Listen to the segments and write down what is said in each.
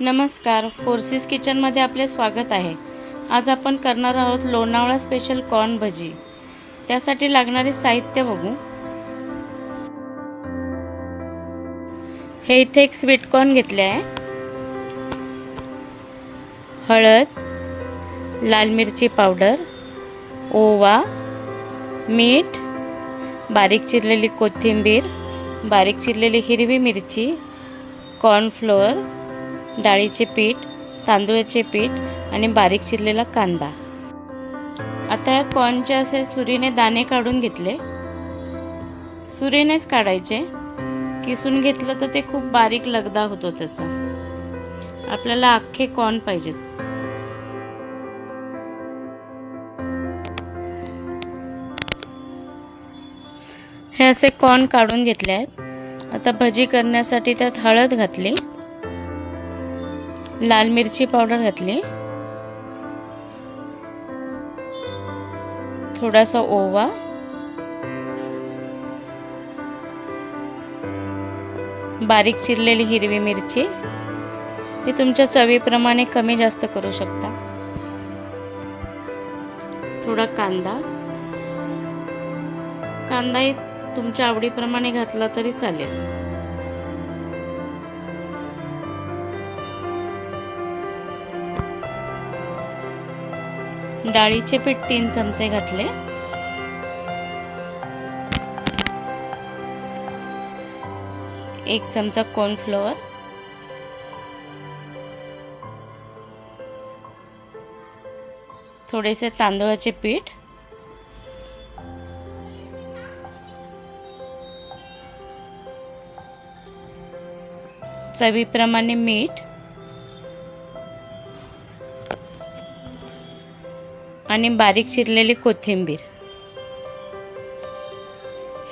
नमस्कार फोर्सिस किचनमध्ये आपले स्वागत आहे. आज आपण करणार आहोत लोणावळा स्पेशल कॉर्न भजी. त्यासाठी लागणारे साहित्य बघू. हे इथे एक स्वीट कॉर्न घेतले आहे. हळद लाल मिरची पावडर ओवा मीठ बारीक चिरलेली कोथिंबीर बारीक चिरलेली हिरवी मिरची कॉर्नफ्लोअर डाळीचे पीठ तांदूळाचे पीठ आणि बारीक चिरलेला कांदा. आता या कॉर्नचे असे सुरीने दाणे काढून घेतले. सुरीनेच काढायचे. किसून घेतलं तर ते खूप बारीक लगदा होतो त्याचा. आपल्याला अख्खे कॉर्न पाहिजेत. हे असे कॉर्न काढून घेतले आहेत. आता भजी करण्यासाठी त्यात हळद घातली. लाल मिरची पावडर घातली. थोडासा ओवा. बारीक चिरलेली हिरवी मिरची. हे तुमच्या चवीप्रमाणे कमी जास्त करू शकता. थोडा कांदा. कांदाही तुमच्या आवडीप्रमाणे घातला तरी चालेल. डाळीचे पीठ तीन चमचे घातले. एक चमचा कॉर्नफ्लॉवर थोडेसे तांदूळाचे पीठ. चवीप्रमाणे मीठ. आणि बारीक चिरलेली कोथिंबीर.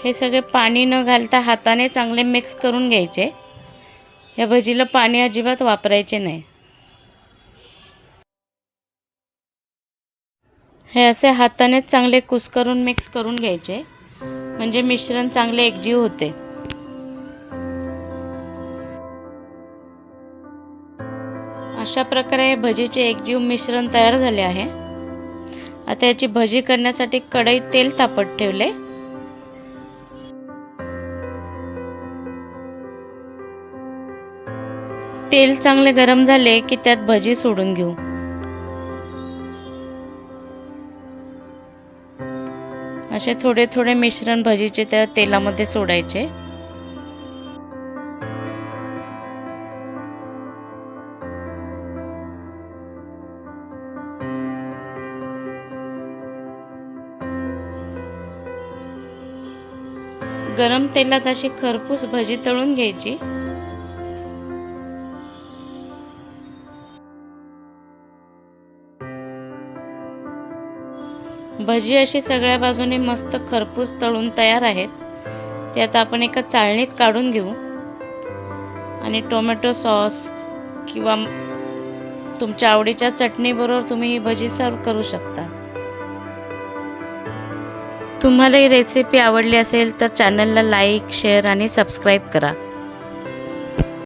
हे सगळे पाणी न घालता हाताने चांगले मिक्स करून घ्यायचे. या भजीला पाणी अजिबात वापरायचे नाही. हे असे हातानेच चांगले कुस्करून मिक्स करून घ्यायचे. म्हणजे मिश्रण चांगले एकजीव होते. अशा प्रकारे भजीचे एकजीव मिश्रण तयार झाले आहे. आता याची भजी करण्यासाठी कढईत तेल तापत ठेवले. तेल चांगले गरम झाले की त्यात भजी सोडून घेऊ. असे थोडे थोडे मिश्रण भजीचे त्या तेलामध्ये सोडायचे. गरम तेलात अशी खरपूस भजी तळून घ्यायची. भजी अशी सगळ्या बाजूने मस्त खरपूस तळून तयार आहेत. ते आता आपण एका चाळणीत काढून घेऊ. आणि टोमॅटो सॉस किंवा तुमच्या आवडीच्या चटणीबरोबर तुम्ही ही भजी सर्व करू शकता. तुम्हाला ही रेसिपी आवडली असेल तर चॅनलला लाईक शेअर आणि सबस्क्राईब करा.